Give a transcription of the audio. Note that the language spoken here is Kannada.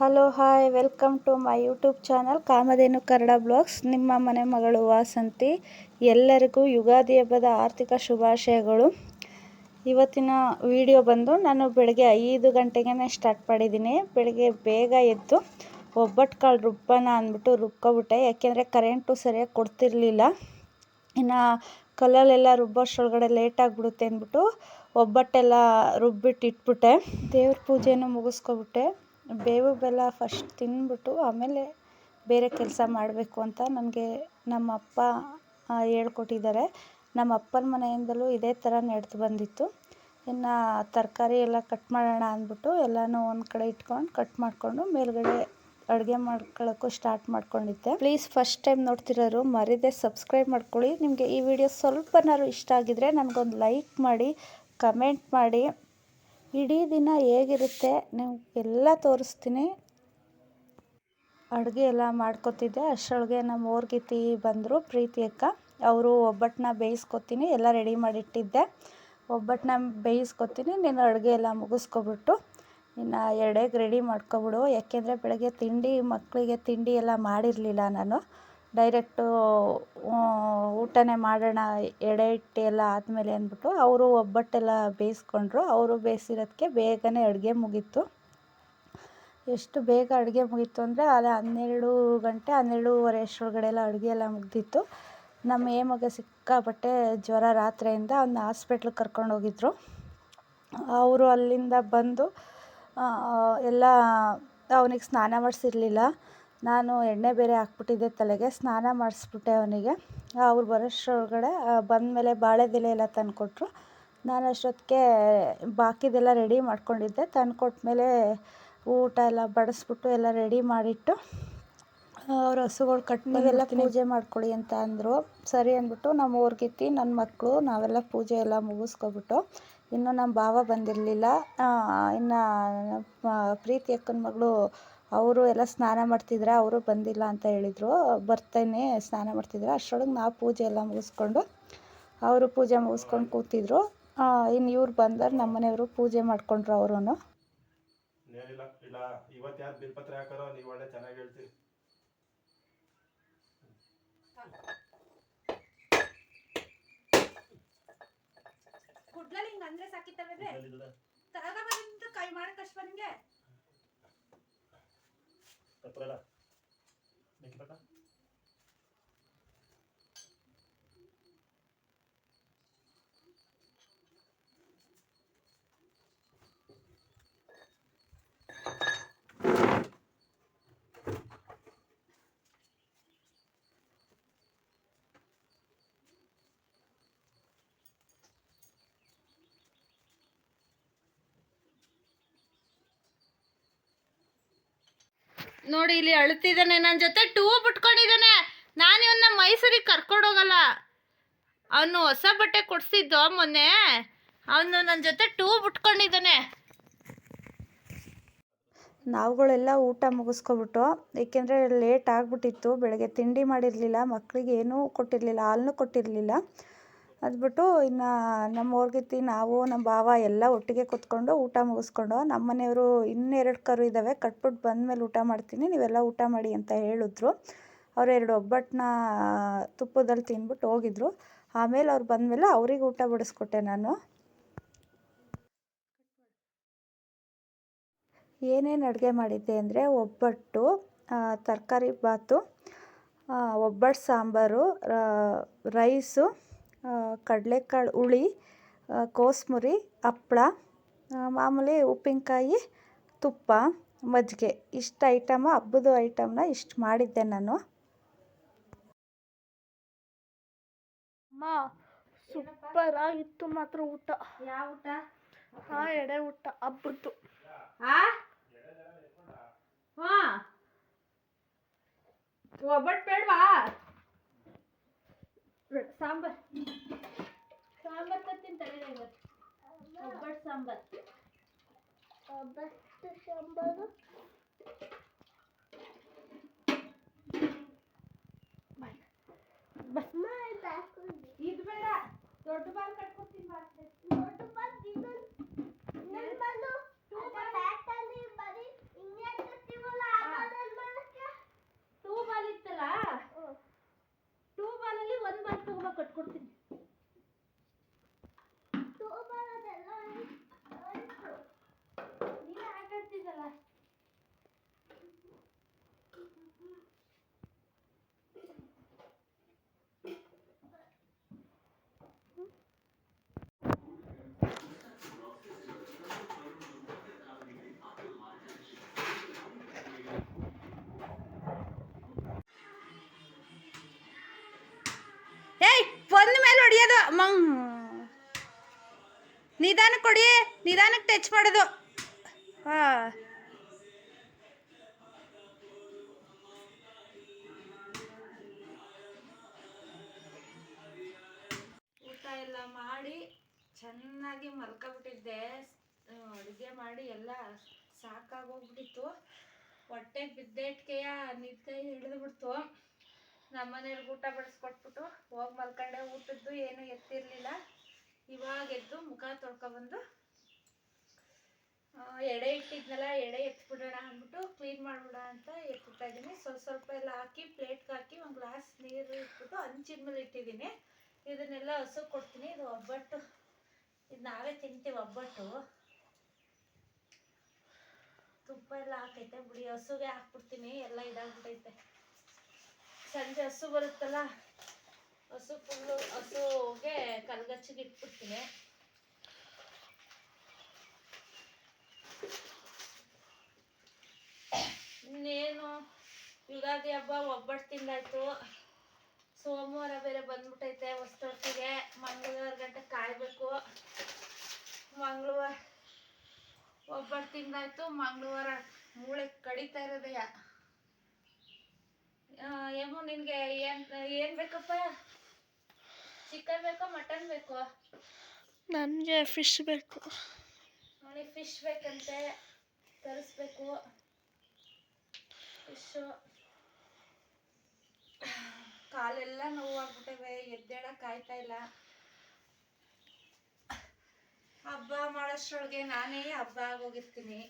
Hello hi welcome to my YouTube channel Kamadhenu Kannada blogs ನಿಮ್ಮ ಮನೆ ಮಗಳು ವಾಸಂತಿ ಎಲ್ಲರಿಗೂ ಯುಗಾದಿ ಹಬ್ಬದ ಆರ್ಥಿಕ ಶುಭಾಶಯಗಳು. ಇವತ್ತಿನ ವಿಡಿಯೋ ಬಂದು ನಾನು ಬೆಳಗ್ಗೆ ಐದು ಗಂಟೆಗೇ ಸ್ಟಾರ್ಟ್ ಮಾಡಿದ್ದೀನಿ. ಬೆಳಗ್ಗೆ ಬೇಗ ಎದ್ದು ಒಬ್ಬಟ್ಟು ಕಾಳು ರುಬ್ಬೋಣ ಅಂದ್ಬಿಟ್ಟು ರುಬ್ಕೊಬಿಟ್ಟೆ. ಯಾಕೆಂದರೆ ಕರೆಂಟು ಸರಿಯಾಗಿ ಕೊಡ್ತಿರ್ಲಿಲ್ಲ. ಇನ್ನು ಕಲ್ಲಲ್ಲೆಲ್ಲ ರುಬ್ಬೋಷ್ಟ್ರೊಳಗಡೆ ಲೇಟ್ ಆಗಿಬಿಡುತ್ತೆ ಅಂದ್ಬಿಟ್ಟು ಒಬ್ಬಟ್ಟೆಲ್ಲ ರುಬ್ಬಿಟ್ಟು ಇಟ್ಬಿಟ್ಟೆ ದೇವ್ರ ಪೂಜೆನೂ ಮುಗಿಸ್ಕೊಬಿಟ್ಟೆ. ಬೇವು ಬೆಲ್ಲ ಫಸ್ಟ್ ತಿಂದ್ಬಿಟ್ಟು ಆಮೇಲೆ ಬೇರೆ ಕೆಲಸ ಮಾಡಬೇಕು ಅಂತ ನನಗೆ ನಮ್ಮ ಅಪ್ಪ ಹೇಳ್ಕೊಟ್ಟಿದ್ದಾರೆ. ನಮ್ಮ ಅಪ್ಪನ ಮನೆಯಿಂದಲೂ ಇದೇ ಥರ ನಡೆದು ಬಂದಿತ್ತು. ಇನ್ನು ತರಕಾರಿ ಎಲ್ಲ ಕಟ್ ಮಾಡೋಣ ಅಂದ್ಬಿಟ್ಟು ಎಲ್ಲನೂ ಒಂದು ಕಡೆ ಇಟ್ಕೊಂಡು ಕಟ್ ಮಾಡಿಕೊಂಡು ಮೇಲುಗಡೆ ಅಡುಗೆ ಮಾಡ್ಕೊಳ್ಳೋಕ್ಕೂ ಸ್ಟಾರ್ಟ್ ಮಾಡ್ಕೊಂಡಿದ್ದೆ. ಪ್ಲೀಸ್ ಫಸ್ಟ್ ಟೈಮ್ ನೋಡ್ತಿರೋರು ಮರಿದೆ ಸಬ್ಸ್ಕ್ರೈಬ್ ಮಾಡ್ಕೊಳ್ಳಿ. ನಿಮಗೆ ಈ ವಿಡಿಯೋ ಸ್ವಲ್ಪನಾದ್ರು ಇಷ್ಟ ಆಗಿದ್ರೆ ನನಗೊಂದು ಲೈಕ್ ಮಾಡಿ ಕಮೆಂಟ್ ಮಾಡಿ. ಇಡೀ ದಿನ ಹೇಗಿರುತ್ತೆ ನಿಮಗೆಲ್ಲ ತೋರಿಸ್ತೀನಿ. ಅಡುಗೆ ಎಲ್ಲ ಮಾಡ್ಕೊತಿದ್ದೆ. ಅಷ್ಟರೊಳಗೆ ನಮ್ಮ ಓರ್ಗಿತಿ ಬಂದರು, ಪ್ರೀತಿ ಅಕ್ಕ. ಅವರು ಒಬ್ಬಟ್ಟನ್ನ ಬೇಯಿಸ್ಕೊತೀನಿ. ಎಲ್ಲ ರೆಡಿ ಮಾಡಿಟ್ಟಿದ್ದೆ. ಒಬ್ಬಟ್ಟನ್ನ ಬೇಯಿಸ್ಕೊತೀನಿ. ನೀನು ಅಡುಗೆ ಎಲ್ಲ ಮುಗಿಸ್ಕೊಬಿಟ್ಟು ಇನ್ನು ಎರಡೇಗೆ ರೆಡಿ ಮಾಡ್ಕೊಬಿಡು. ಯಾಕೆಂದರೆ ಬೆಳಗ್ಗೆ ತಿಂಡಿ ಮಕ್ಕಳಿಗೆ ತಿಂಡಿ ಎಲ್ಲ ಮಾಡಿರಲಿಲ್ಲ ನಾನು. ಡೈರೆಕ್ಟು ಊಟನೇ ಮಾಡೋಣ, ಎಡೆ ಇಟ್ಟು ಎಲ್ಲ ಆದಮೇಲೆ ಅಂದ್ಬಿಟ್ಟು ಅವರು ಒಬ್ಬಟ್ಟೆಲ್ಲ ಬೇಯಿಸ್ಕೊಂಡ್ರು. ಅವರು ಬೇಯಿಸಿರೋದಕ್ಕೆ ಬೇಗನೆ ಅಡುಗೆ ಮುಗೀತು. ಎಷ್ಟು ಬೇಗ ಅಡುಗೆ ಮುಗೀತು ಅಂದರೆ ಅಲ್ಲಿ, ಹನ್ನೆರಡು ಗಂಟೆ, ಹನ್ನೆರಡೂವರೆ ಅಷ್ಟರೊಳಗಡೆ ಎಲ್ಲ ಅಡುಗೆ ಎಲ್ಲ ಮುಗ್ದಿತ್ತು. ನಮ್ಮ ಹೇಮಗೆ ಸಿಕ್ಕಾಪಟ್ಟೆ ಜ್ವರ ರಾತ್ರಿಯಿಂದ ಅವ್ನ ಹಾಸ್ಪಿಟ್ಲಿಗೆ ಕರ್ಕೊಂಡು ಹೋಗಿದ್ರು. ಅವರು ಅಲ್ಲಿಂದ ಬಂದು ಎಲ್ಲ, ಅವನಿಗೆ ಸ್ನಾನ ಮಾಡಿಸಿರ್ಲಿಲ್ಲ. ನಾನು ಎಣ್ಣೆ ಬೇರೆ ಹಾಕ್ಬಿಟ್ಟಿದ್ದೆ ತಲೆಗೆ ಸ್ನಾನ ಮಾಡಿಸ್ಬಿಟ್ಟೆ ಅವನಿಗೆ. ಅವ್ರು ಬರೋಷ್ಟರೊಳಗಡೆ ಬಂದಮೇಲೆ ಬಾಳೆದೆಲೆ ಎಲ್ಲ ತಂದುಕೊಟ್ರು. ನಾನು ಅಷ್ಟೊತ್ತಿಗೆ ಬಾಕಿದೆಲ್ಲ ರೆಡಿ ಮಾಡ್ಕೊಂಡಿದ್ದೆ. ತಂದುಕೊಟ್ಮೇಲೆ ಊಟ ಎಲ್ಲ ಬಡಿಸ್ಬಿಟ್ಟು ಎಲ್ಲ ರೆಡಿ ಮಾಡಿಟ್ಟು ಅವ್ರ ಹಸುಗಳು ಕಟ್ ನೀವೆಲ್ಲ ಪೂಜೆ ಮಾಡ್ಕೊಳ್ಳಿ ಅಂತ ಅಂದರು. ಸರಿ ಅಂದ್ಬಿಟ್ಟು ನಮ್ಮ ಊರ್ಗಿತ್ತಿ ನನ್ನ ಮಕ್ಕಳು ನಾವೆಲ್ಲ ಪೂಜೆ ಎಲ್ಲ ಮುಗಿಸ್ಕೊಬಿಟ್ಟು ಇನ್ನು ನಮ್ಮ ಭಾವ ಬಂದಿರಲಿಲ್ಲ. ಇನ್ನು ಪ್ರೀತಿ ಅಕ್ಕನ ಮಗಳು ಅವರು ಎಲ್ಲ ಸ್ನಾನ ಮಾಡ್ತಿದ್ರು ಅವರು ಬಂದಿಲ್ಲ ಅಂತ ಹೇಳಿದರು. ಬರ್ತೇನೆ ಸ್ನಾನ ಮಾಡ್ತಿದ್ರು. ಅಷ್ಟರೊಳಗೆ ನಾವು ಪೂಜೆ ಎಲ್ಲ ಮುಗಿಸ್ಕೊಂಡು ಅವರು ಪೂಜೆ ಮುಗಿಸ್ಕೊಂಡು ಕೂತಿದ್ರು. ಇನ್ನು ಇವ್ರು ಬಂದರು ನಮ್ಮ ಮನೆಯವರು ಪೂಜೆ ಮಾಡ್ಕೊಂಡ್ರು ಅವರು ಕೈ ಇಲ್ಲ. ಇವತ್ತು ಯಾರು ಬಿಲ್ಪತ್ರ ಹಾಕಾರೋ ನೀವು ಒಳ್ಳೆ ಚೆನ್ನಾಗಿ ಹೇಳ್ತೀರಿ ಕುಡ್ಲಲ್ಲಿ ಹಿಂಗೆ ಅಂದರೆ ಸಾಕಿತ್ತಲ್ವೇ ಎಲ್ಲಿದೆ? ತಗಬಂದು ಕೈ ಮಾಡಕ್ಕೆ ಅಷ್ಟು ನಿಂಗೆ ಪತ್ರ ಇಲ್ಲ? ಬೆಂಕಿ ಪಟ್ಟ? ನೋಡಿ, ಇಲ್ಲಿ ಅಳ್ತಿದ್ದಾನೆ ನನ್ನ ಜೊತೆ ಟೂ ಬಿಟ್ಕೊಂಡಿದ್ದಾನೆ. ನಾನು ಇವನ್ನ ಮೈಸೂರಿಗೆ ಕರ್ಕೊಂಡೋಗಲ್ಲ ಅವನು ಹೊಸ ಬಟ್ಟೆ ಕೊಡಿಸಿದ್ದು ಮೊನ್ನೆ. ಅವನು ನನ್ನ ಜೊತೆ ಟೂ ಬಿಟ್ಕೊಂಡಿದ್ದಾನೆ. ನಾವುಗಳೆಲ್ಲ ಊಟ ಮುಗಿಸ್ಕೊಬಿಟ್ಟು, ಏಕೆಂದರೆ ಲೇಟ್ ಆಗಿಬಿಟ್ಟಿತ್ತು, ಬೆಳಗ್ಗೆ ತಿಂಡಿ ಮಾಡಿರಲಿಲ್ಲ ಮಕ್ಕಳಿಗೆ ಏನೂ ಕೊಟ್ಟಿರಲಿಲ್ಲ ಹಾಲನ್ನೂ ಕೊಟ್ಟಿರಲಿಲ್ಲ. ಅದ್ಬಿಟ್ಟು ಇನ್ನು ನಮ್ಮ ಹೋಳ್ಗಿತ್ತಿ ನಾವು, ನಮ್ಮ ಭಾವ ಎಲ್ಲ ಒಟ್ಟಿಗೆ ಕೂತ್ಕೊಂಡು ಊಟ ಮುಗಿಸ್ಕೊಂಡು ನಮ್ಮ ಮನೆಯವರು ಇನ್ನೆರಡು ಕರು ಇದ್ದಾವೆ ಕಟ್ಬಿಟ್ಟು ಬಂದಮೇಲೆ ಊಟ ಮಾಡ್ತೀನಿ, ನೀವೆಲ್ಲ ಊಟ ಮಾಡಿ ಅಂತ ಹೇಳಿದ್ರು. ಅವ್ರು ಎರಡು ಒಬ್ಬಟ್ಟನ್ನ ತುಪ್ಪದಲ್ಲಿ ತಿಂದ್ಬಿಟ್ಟು ಹೋಗಿದ್ರು. ಆಮೇಲೆ ಅವ್ರು ಬಂದಮೇಲೆ ಅವ್ರಿಗೆ ಊಟ ಬಡಿಸ್ಕೊಟ್ಟೆ ನಾನು. ಏನೇನು ಅಡುಗೆ ಮಾಡಿದ್ದೆ ಅಂದರೆ ಒಬ್ಬಟ್ಟು ತರಕಾರಿ ಬಾತು ಒಬ್ಬಟ್ಟು ಸಾಂಬಾರು ರೈಸು ಕಡಲೆಕಾಳು ಹುಳಿ ಕೋಸ್ಮುರಿ ಹಪ್ಳ ಮಾಮೂಲಿ ಉಪ್ಪಿನಕಾಯಿ ತುಪ್ಪ ಮಜ್ಜಿಗೆ. ಇಷ್ಟು ಐಟಮ್ ಹಬ್ಬದ ಐಟಮ್ನ ಇಷ್ಟು ಮಾಡಿದ್ದೆ ನಾನು. ಅಮ್ಮ ಸೂಪರ್ ಆಗಿತ್ತು ಮಾತ್ರ ಊಟ. ಯಾವ ಊಟ? ಹಾ ಎಡೆ ಊಟ ಹಬ್ಬದ್ದು. ಹಾಂ. ಒಬ್ಬಟ್ಟು ಬೇಡವಾ? ಸಾಂಬಾರ್. ಸಾಂಬಾರ್ ತತ್ತೀನಿ ತಡೀರಿ ಇವತ್ತು. ಒಬ್ಬಟ್ಟು ಸಾಂಬಾರ್. ಒಬ್ಬಟ್ಟು ಸಾಂಬಾರು. ಇದು ಬೇಡ ದೊಡ್ಡ ಬಾಲ್ ಕಟ್ಕೊತೀನಿ ದೊಡ್ಡ ಅಮ್ಮಂಗ್ ನಿಧಾನ ಕೊಡಿ, ನಿಧಾನಕ್ಕೆ ಟಚ್ ಮಾಡೋದು. ಹಾಂ. ಊಟ ಎಲ್ಲ ಮಾಡಿ ಚೆನ್ನಾಗಿ ಮಲ್ಕೊಬಿಟ್ಟಿದ್ದೆ ಅಡುಗೆ ಮಾಡಿ ಎಲ್ಲ ಸಾಕಾಗೋಗ್ಬಿಟ್ಟಿತ್ತು. ಹೊಟ್ಟೆ ಬಿದ್ದೇಟ್ಕೆಯ ನಿದ್ದೆ ಹಿಡಿದ್ಬಿಡ್ತು ನಮ್ಮನೆಯವ್ರಿಗೆ ಊಟ ಬಡಿಸ್ಕೊಟ್ಬಿಟ್ಟು ಹೋಗಿ ಮಲ್ಕೊಂಡೆ. ಊಟದ್ದು ಏನು ಎತ್ತಿರಲಿಲ್ಲ. ಇವಾಗ ಎದ್ದು ಮುಖ ತೊಳ್ಕೊಬಂದು ಎಡೆ ಇಟ್ಟಿದ್ನಲ್ಲ, ಎಡೆ ಎತ್ಬಿಡೋಣ ಅಂದ್ಬಿಟ್ಟು ಕ್ಲೀನ್ ಮಾಡ್ಬಿಡ ಅಂತ ಎತ್ತಿಡ್ತಾ ಇದ್ದೀನಿ. ಸ್ವಲ್ಪ ಸ್ವಲ್ಪ ಎಲ್ಲ ಹಾಕಿ, ಪ್ಲೇಟ್ಗೆ ಹಾಕಿ ಒಂದು ಗ್ಲಾಸ್ ನೀರು ಇಟ್ಬಿಟ್ಟು ಹಂಚಿನ ಮೇಲೆ ಇಟ್ಟಿದ್ದೀನಿ. ಇದನ್ನೆಲ್ಲ ಹಸು ಕೊಡ್ತೀನಿ. ಇದು ಒಬ್ಬಟ್ಟು. ಇದು ನಾವೇ ತಿಂತೀವಿ ಒಬ್ಬಟ್ಟು. ತುಪ್ಪ ಎಲ್ಲ ಹಾಕೈತೆ. ಬಿಡಿ, ಹಸುಗೆ ಹಾಕ್ಬಿಡ್ತೀನಿ. ಎಲ್ಲ ಇದಾಗ್ಬಿಟ್ಟೈತೆ ಸಂಜೆ ಹಸು ಬರುತ್ತಲ್ಲ, ಹಸು ಫುಲ್ಲು ಹಸುಗೆ ಕಲ್ಗಚ್ಚಿಗೆ ಇಟ್ಬಿಡ್ತೀನಿ. ಇನ್ನೇನು, ಯುಗಾದಿ ಹಬ್ಬ ಒಬ್ಬಟ್ಟು ತಿಂದಾಯ್ತು ಸೋಮವಾರ ಬೇರೆ ಬಂದ್ಬಿಟ್ಟೈತೆ ಹೊಸ್ತೊಟ್ಟಿಗೆ ಮಂಗಳವಾರ ಗಂಟೆ ಕಾಯಬೇಕು. ಮಂಗಳವಾರ ಒಬ್ಬಟ್ಟು ತಿಂದಾಯ್ತು ಮಂಗಳವಾರ ಮೂಳೆ ಕಡಿತಾ ಇರೋದೆಯ? ಏಮೋ ನಿನಗೆ ಏನು ಏನು ಬೇಕಪ್ಪ? ಚಿಕನ್ ಬೇಕೋ ಮಟನ್ ಬೇಕೋ? ನನಗೆ ಫಿಶ್ ಬೇಕು. ನನಗೆ ಫಿಶ್ ಬೇಕಂತೆ. ತರಿಸ್ಬೇಕು. ಫಿಶ್ಶು ಕಾಲೆಲ್ಲ ನೋವಾಗ್ಬಿಟ್ಟವೆ ಎದ್ದೇಳಕ್ಕೆ ಆಯ್ತಾ ಇಲ್ಲ. ಹಬ್ಬ ಮಾಡೋಷ್ಟ್ರೊಳಗೆ ನಾನೇ ಹಬ್ಬ ಆಗೋಗಿರ್ತೀನಿ.